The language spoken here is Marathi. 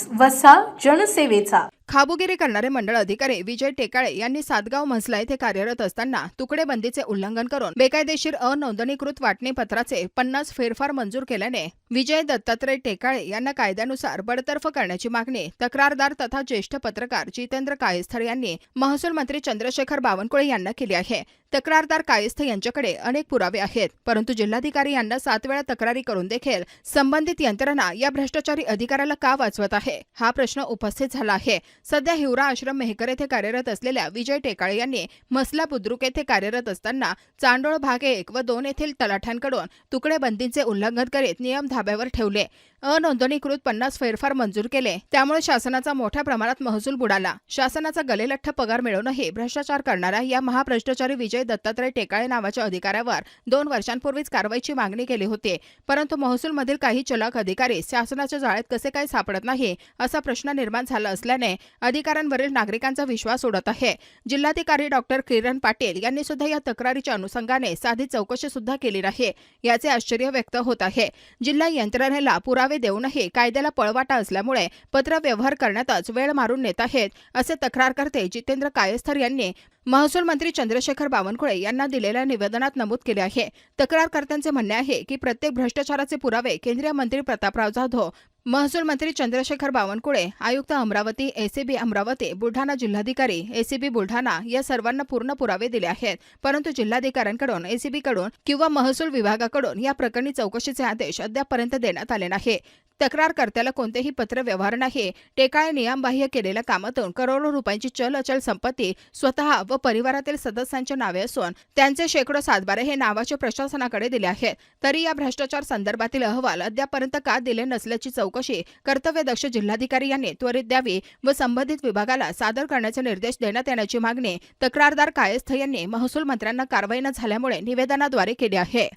न्यूज वसा जनसेवेचा. खाबुगिरी करणारे मंडळ अधिकारी विजय टेकाळे यांनी सातगाव म्हसला येथे कार्यरत असताना तुकडे बंदीचे उल्लंघन करून बेकायदेशीर अनोंदणीकृत वाटणी पत्राचे पन्नास फेरफार मंजूर केल्याने विजय दत्तात्रय टेकाळे यांना कायद्यानुसार बडतर्फ करण्याची मागणी तक्रारदार तथा ज्येष्ठ पत्रकार जितेंद्र कायस्थळ यांनी महसूल मंत्री चंद्रशेखर बावनकुळे यांना केली आहे. तक्रारदार कायस्थ यांच्याकडे अनेक पुरावे आहेत परंतु जिल्हाधिकारी यांना सात वेळा तक्रारी करून देखील संबंधित यंत्रणा या भ्रष्टाचारी अधिकाऱ्याला का वाचवत आहे हा प्रश्न उपस्थित झाला आहे. सध्या हिवरा आश्रम मेहकर येथे कार्यरत असलेल्या विजय टेकाळे यांनी मसला बुद्रुक येथे कार्यरत असताना चांडोळ भाग एक व दोन येथील तलाठ्यांकडून तुकडे बंदीचे उल्लंघन करीत नियम धाब्यावर ठेवले. अनोंदणीकृत पन्नास फेरफार मंजूर केले. त्यामुळे शासनाचा मोठ्या प्रमाणात महसूल बुडाला. शासनाचा गलेलठ्ठ पगार मिळवणं हे भ्रष्टाचार करणाऱ्या या महाभ्रष्टाचारी विजय दत्तात्रय टेकाळे नावाच्या अधिकाऱ्यावर दोन वर्षांपूर्वीच कारवाईची मागणी केली होती. परंतु महसूलमधील काही चलाक अधिकारी शासनाच्या जाळ्यात कसे काय सापडत नाही असा प्रश्न निर्माण झाला असल्याने अधिकाऱ्यांवरील नागरिकांचा विश्वास उडत आहे. जिल्हाधिकारी डॉक्टर किरण पाटील यांनी सुद्धा या तक्रारीच्या अनुषंगाने साधी चौकशी सुद्धा केली आहे याचे आश्चर्य व्यक्त होत आहे. जिल्हा यंत्रणेला पुरावे देऊनही कायद्याला पळवाटा असल्यामुळे पत्रव्यवहार करण्यातच वेळ मारून नेत आहेत असे तक्रारकर्ते जितेंद्र कायस्थर यांनी महसूल मंत्री चंद्रशेखर बावनकुळे यांना दिलेल्या निवेदनात नमूद केले आहे. तक्रारकर्त्यांचे म्हणणे आहे की प्रत्येक भ्रष्टाचाराचे पुरावे केंद्रीय मंत्री प्रतापराव जाधव महसूल मंत्री चंद्रशेखर बावनकुळे आयुक्त अमरावती एसीबी अमरावती बुलढाणा जिल्हाधिकारी एसीबी बुलढाणा या सर्वांना पूर्ण पुरावे दिले आहेत. परंतु जिल्हाधिकाऱ्यांकडून एसीबीकडून किंवा महसूल विभागाकडून या प्रकरणी चौकशीचे आदेश अद्यापर्यंत देण्यात आले नाही. तक्रारकर्त्याला कोणतेही पत्र व्यवहार नाही. टेकाळे नियमबाह्य केलेल्या कामातून करोडो रुपयांची चल अचल संपत्ती स्वतः व परिवारातील सदस्यांच्या नावे असून त्यांचे शेकडो सातबारे हे नावाचे प्रशासनाकडे दिले आहेत. तरी या भ्रष्टाचार संदर्भातील अहवाल अद्यापर्यंत का दिले नसल्याची चौकशी कर्तव्यदक्ष जिल्हाधिकारी यांनी त्वरित द्यावी व संबंधित विभागाला सादर करण्याचे निर्देश देण्यात येण्याची मागणी तक्रारदार कायस्थ यांनी महसूल मंत्र्यांना कारवाई न झाल्यामुळे निवेदनाद्वारे केली आहे.